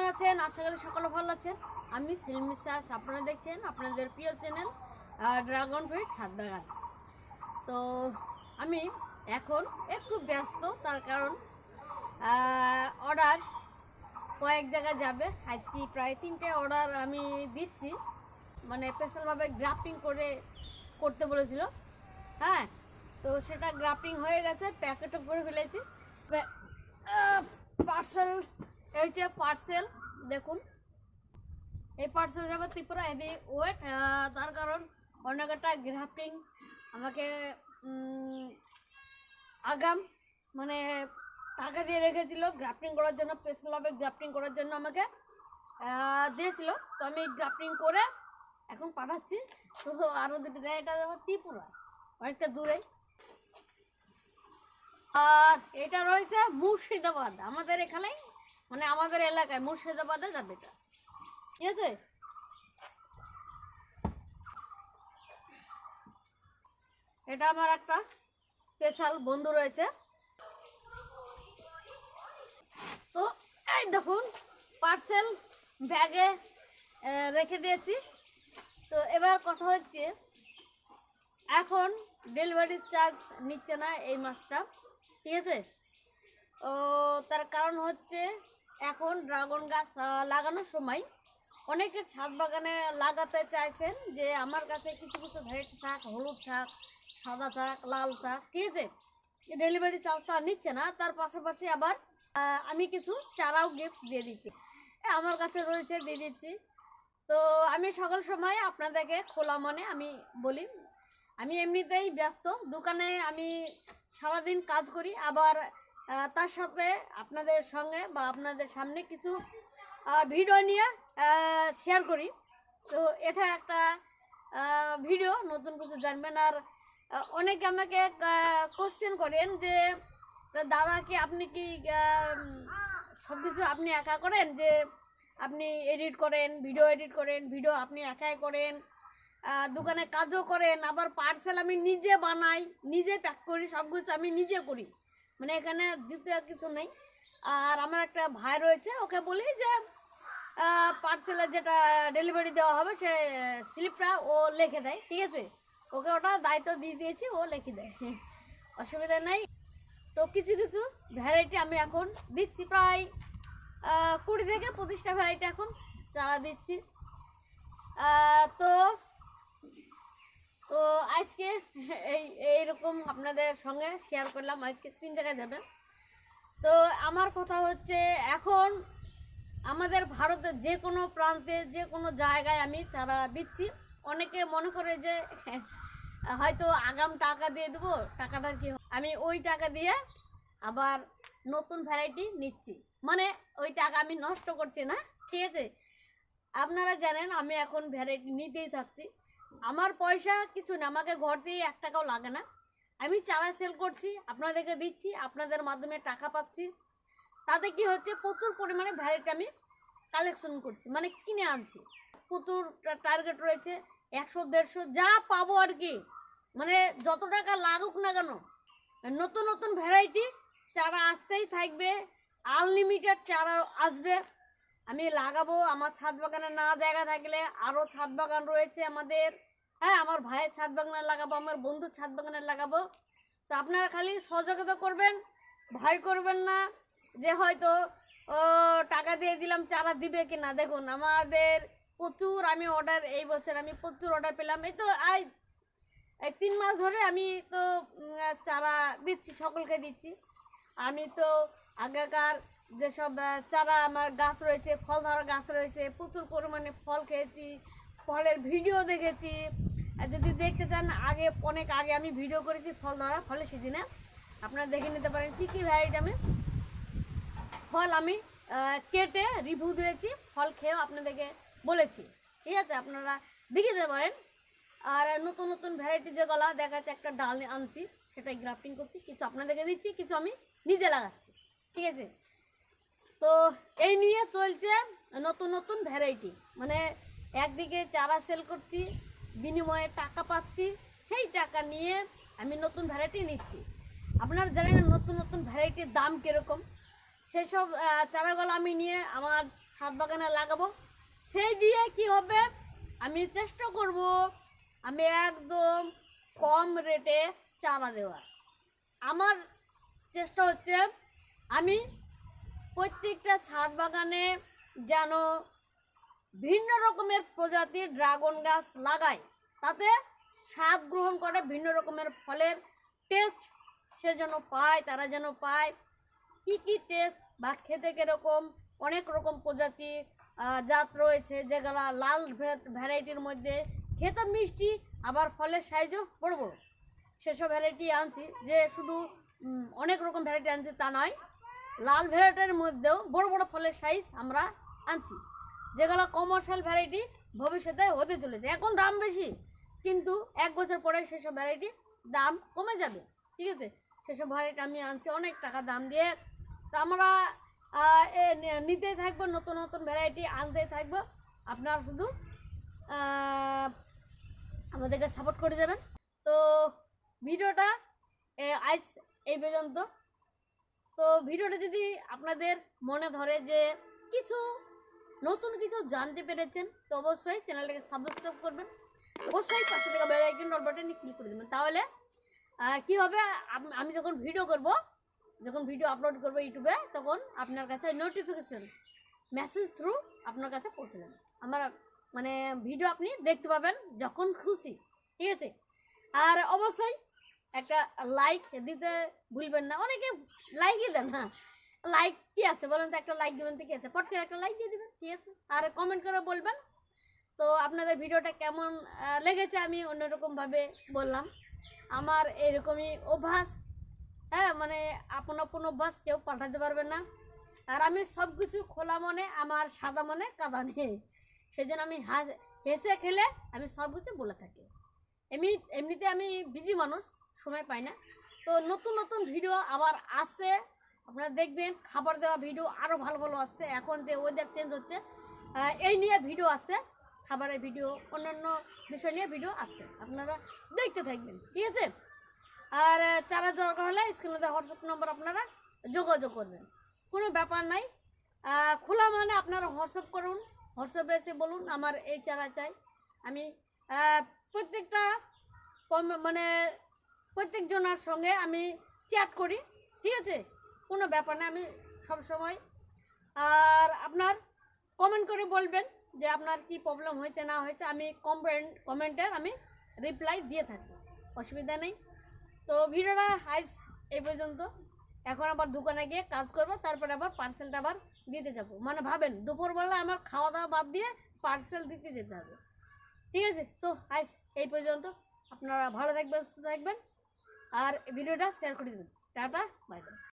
কেমন আছেন? আশা করি সকলে ভালো আছেন। আমি সেলিম আপনারা দেখছেন আপনাদের প্রিয় চ্যানেল ড্রাগন ফ্রুইট ছাদ বাগান। তো আমি এখন একটু ব্যস্ত, তার কারণ অর্ডার কয়েক জায়গায় যাবে। আজকে প্রায় তিনটে অর্ডার আমি দিচ্ছি। মানে স্পেশালভাবে গ্রাফটিং করে, করতে বলেছিল। হ্যাঁ তো সেটা গ্রাফটিং হয়ে গেছে প্যাকেটও করে ফেলেছি। পার্সেল এই যে পার্সেল দেখুন। এই পার্সেল যাবে ত্রিপুরা হেভি ওয়েট তার কারণ অনেক একটা গ্রাফটিং আমাকে আগাম মানে টাকা দিয়ে রেখেছিল। গ্রাফটিং করার জন্য স্পেশালভাবে গ্রাফটিং করার জন্য আমাকে দিয়েছিল। তো আমি গ্রাফটিং করে এখন পাঠাচ্ছি। তো আরও দুটো দেয়, এটা ত্রিপুরা। অনেকটা দূরে। আর এটা রয়েছে মুর্শিদাবাদ। আমাদের এখানে মানে আমাদের এলাকায় মুর্শিদাবাদে যাবে এটা। ঠিক আছে? এটা আমার একটা স্পেশাল বন্ধু রয়েছে। তো এই দেখুন পার্সেল ব্যাগে রেখে দিয়েছি। তো এবার কথা হচ্ছে, এখন ডেলিভারি চার্জ নিচ্ছে না এই মাসটা। ঠিক আছে? ও, তার কারণ হচ্ছে এখন ড্রাগন গাছ লাগানোর সময় অনেকের ছাদ বাগানে লাগাতে চাইছেন যে আমার কাছে কিছু কিছু ভ্যারাইটি থাক, হলুদ থাক, সাদা থাক, লাল থাক, ঠিক আছে? ডেলিভারি চার্জটা নিচ্ছে না, তার পাশাপাশি আবার আমি কিছু চারাও গিফট দিয়ে দিচ্ছি। আমার কাছে রয়েছে, দিয়ে দিচ্ছি। তো আমি সকল সময় আপনাদেরকে খোলা মনে আমি বলি, আমি এমনিতেই ব্যস্ত, দোকানে আমি সারাদিন কাজ করি, আবার তার সাথে আপনাদের সঙ্গে বা আপনাদের সামনে কিছু ভিডিও নিয়ে শেয়ার করি। তো এটা একটা ভিডিও নতুন কিছু জানবেন। আর অনেকে আমাকে কোশ্চেন করেন যে দাদা কি আপনি কি সব কিছু আপনি একা করেন? যে, আপনি এডিট করেন ভিডিও এডিট করেন ভিডিও আপনি একাই করেন দোকানে কাজও করেন, আবার পার্সেল আমি নিজে বানাই, নিজে প্যাক করি সব কিছু আমি নিজে করি। মানে এখানে দ্বিতীয় কিছু নেই। আর আমার একটা ভাই রয়েছে, ওকে বলি যে পার্সেলের যেটা ডেলিভারি দেওয়া হবে সে স্লিপটা ও লিখে দেয়, ঠিক আছে? ওকে ওটা দায়িত্ব দিয়ে দিয়েছি, ও লিখে দেয়। অসুবিধা নেই। তো কিছু কিছু ভ্যারাইটি আমি এখন দিচ্ছি, প্রায় কুড়ি থেকে পঁচিশটা ভ্যারাইটি এখন চারা দিচ্ছি। তো তো আজকে এই আপনাদের সঙ্গে শেয়ার করলাম। আজকে তিন জায়গায় যাবে। তো আমার কথা হচ্ছে, এখন আমাদের ভারতের যে কোনো প্রান্তে, যে কোনো জায়গায় আমি চারা দিচ্ছি। অনেকে মনে করে যে, হয়তো আগাম টাকা দিয়ে দেবো টাকাটার কি আমি ওই টাকা দিয়ে আবার নতুন ভ্যারাইটি নিচ্ছি। মানে ওই টাকা আমি নষ্ট করছি না, ঠিক আছে? আপনারা জানেন, আমি এখন ভ্যারাইটি নিতেই থাকছি। আমার পয়সা কিছু না, আমাকে ঘর দিয়ে এক টাকাও লাগে না। আমি চারা সেল করছি, আপনাদেরকে দিচ্ছি, আপনাদের মাধ্যমে টাকা পাচ্ছি। তাতে কি হচ্ছে, প্রচুর পরিমাণে ভ্যারাইটি আমি কালেকশন করছি মানে কিনে আনছি। প্রচুর টার্গেট রয়েছে, একশো, দেড়শো, যা পাবো আর কি। মানে যত টাকা লাগুক না কেন, নতুন নতুন ভ্যারাইটি চারা আসতেই থাকবে আনলিমিটেড চারা আসবে। আমি লাগাবো, আমার ছাদ বাগানে না জায়গা থাকলে আরও ছাদ বাগান রয়েছে আমাদের। হ্যাঁ আমার ভাইয়ের ছাদ বাগানে লাগাবো, আমার বন্ধুর ছাদ বাগানে লাগাবো। তো আপনারা খালি সহযোগিতা করবেন, ভয় করবেন না যে হয়তো, ও, টাকা দিয়ে দিলাম, চারা দিবে কি না দেখুন, আমাদের প্রচুর আমি অর্ডার এই বছর আমি প্রচুর অর্ডার পেলাম। এই তো আই এই তিন মাস ধরে আমি তো চারা দিচ্ছি, সকলকে দিচ্ছি। আমি তো আগেকার যেসব চারা আমার গাছ রয়েছে ফল ধরা গাছ রয়েছে, প্রচুর পরিমাণে ফল খেয়েছি, ফলের ভিডিও দেখেছি আর যদি দেখতে চান, আগে, অনেক আগে আমি ভিডিও করেছি ফল ধরা, ফলের সিজনে আপনারা দেখে নিতে পারেন কী কী ভ্যারাইটি আমি। ফল আমি কেটে রিভিউ দিয়েছি, ফল খেয়েও আপনাদেরকে বলেছি। ঠিক আছে, আপনারা দেখে দিতে পারেন। আর নতুন নতুন ভ্যারাইটি যেগুলো দেখা যাচ্ছে একটা ডাল আনছি, সেটাই গ্রাফটিং করছি, কিছু আপনাদেরকে দিচ্ছি, কিছু আমি নিজে লাগাচ্ছি। ঠিক আছে? তো এই নিয়ে চলছে নতুন নতুন ভ্যারাইটি। মানে একদিকে চারা সেল করছি বিনিময়ে টাকা পাচ্ছি, সেই টাকা নিয়ে আমি নতুন ভ্যারাইটি নিচ্ছি। আপনারা জানেন নতুন নতুন ভ্যারাইটির দাম কীরকম? সেসব চারাগুলো আমি নিয়ে আমার ছাদ বাগানে লাগাবো। সেই দিয়ে কি হবে? আমি চেষ্টা করব আমি একদম কম রেটে চারা দেওয়ার। আমার চেষ্টা হচ্ছে আমি প্রত্যেকটা ছাদ বাগানে যেন ভিন্ন রকমের প্রজাতির ড্রাগন গাছ লাগায়। তাতে স্বাদ গ্রহণ করে ভিন্ন রকমের ফলের টেস্ট সে যেন পায়, তারা যেন পায়। কি কি টেস্ট বা খেতে কীরকম, অনেক রকম প্রজাতি জাত রয়েছে যেগুলা লাল ভ্যারাইটির মধ্যে খেতে মিষ্টি, আবার ফলের সাইজও বড় বড়। সেসব ভ্যারাইটি আনছি যে শুধু অনেক রকম ভ্যারাইটি আনছি তা নয়, লাল ভ্যারাইটির মধ্যেও বড় বড় ফলের সাইজ আমরা আনছি। যেগুলো কমার্শিয়াল ভ্যারাইটি ভবিষ্যতে হতে চলেছে। এখন দাম বেশি, কিন্তু এক বছর পরে সেসব ভ্যারাইটি দাম কমে যাবে। ঠিক আছে? সেসব ভ্যারাইটি আমি আনছি, অনেক টাকা দাম দিয়ে। তো আমরা নিতেই থাকব, নতুন নতুন ভ্যারাইটি আনতেই থাকব। আপনারা শুধু আমাদেরকে সাপোর্ট করে যাবেন। তো ভিডিওটা আজ এই পর্যন্ত। তো ভিডিওটা যদি আপনাদের মনে ধরে যে কিছু নতুন কিছু জানতে পেরেছেন, তো অবশ্যই চ্যানেলটাকে সাবস্ক্রাইব করবেন। অবশ্যই পাশে থেকে বেল আইকন ডট বাটনে ক্লিক করে দেবেন। তাহলে কি হবে? আমি যখন ভিডিও করব, যখন ভিডিও আপলোড করব ইউটিউবে, তখন আপনার কাছে নোটিফিকেশন মেসেজ থ্রু আপনার কাছে পৌঁছে যাবে। আমার মানে ভিডিও আপনি দেখতে পাবেন যখন খুশি, ঠিক আছে? আর অবশ্যই একটা লাইক দিতে ভুলবেন না। অনেকে লাইকই দেন না। লাইক কি আছে? বলেন তো, একটা লাইক দেবেন তো কি আছে? পট করে একটা লাইক দিয়ে দিবেন। ঠিক আছে? আর কমেন্ট করে বলবেন। তো আপনাদের ভিডিওটা কেমন লেগেছে আমি অন্যরকমভাবে বললাম। আমার এরকমই অভ্যাস হ্যাঁ মানে আপন আপন অভ্যাস কেউ পাঠাতে পারবে না। আর আমি সব কিছু খোলা মনে, আমার সাদা মনে, কাদা নেই সেই জন্য আমি হাস- খেলে আমি সব কিছু বলে থাকি। এমনি, এমনিতে আমি বিজি মানুষ, সময় পাই না। তো নতুন নতুন ভিডিও আবার আসছে আপনারা দেখবেন, খাবার দেওয়া ভিডিও আরও ভালো ভালো আসছে। এখন যে ওয়েদার চেঞ্জ হচ্ছে এই নিয়ে ভিডিও আছে, খাবারের ভিডিও অন্যান্য বিষয় নিয়ে ভিডিও আছে। আপনারা দেখতে থাকবেন, ঠিক আছে? আর চারা দরকার হলে স্ক্রিনে দেওয়া হোয়াটসঅ্যাপ নম্বর আপনারা যোগাযোগ করবেন। কোনো ব্যাপার নাই। খোলা মানে আপনারা হোয়াটসঅ্যাপ করুন হোয়াটসঅ্যাপে এসে বলুন, আমার এই চারা চাই। আমি প্রত্যেকটা মানে প্রত্যেকজনের সঙ্গে আমি চ্যাট করি, ঠিক আছে? কোনো ব্যাপার না, আমি সবসময় আর আপনার কমেন্ট করে বলবেন যে আপনার কি প্রবলেম হয়েছে, না হয়েছে, আমি কমেন্ট কমেন্টের আমি রিপ্লাই দিয়ে থাকব অসুবিধা নেই। তো ভিডিওটা আজ এই পর্যন্ত। এখন আবার দোকানে গিয়ে কাজ করব, তারপরে আবার পার্সেলটা আবার দিতে যাব। মানে ভাবেন, দুপুরবেলা আমার খাওয়া দাওয়া বাদ দিয়ে পার্সেল দিতে যেতে হবে। ঠিক আছে? তো আজ এই পর্যন্ত। আপনারা ভালো থাকবেন, সুস্থ থাকবেন। আর ভিডিওটা শেয়ার করে দেবেন। Tata bye bye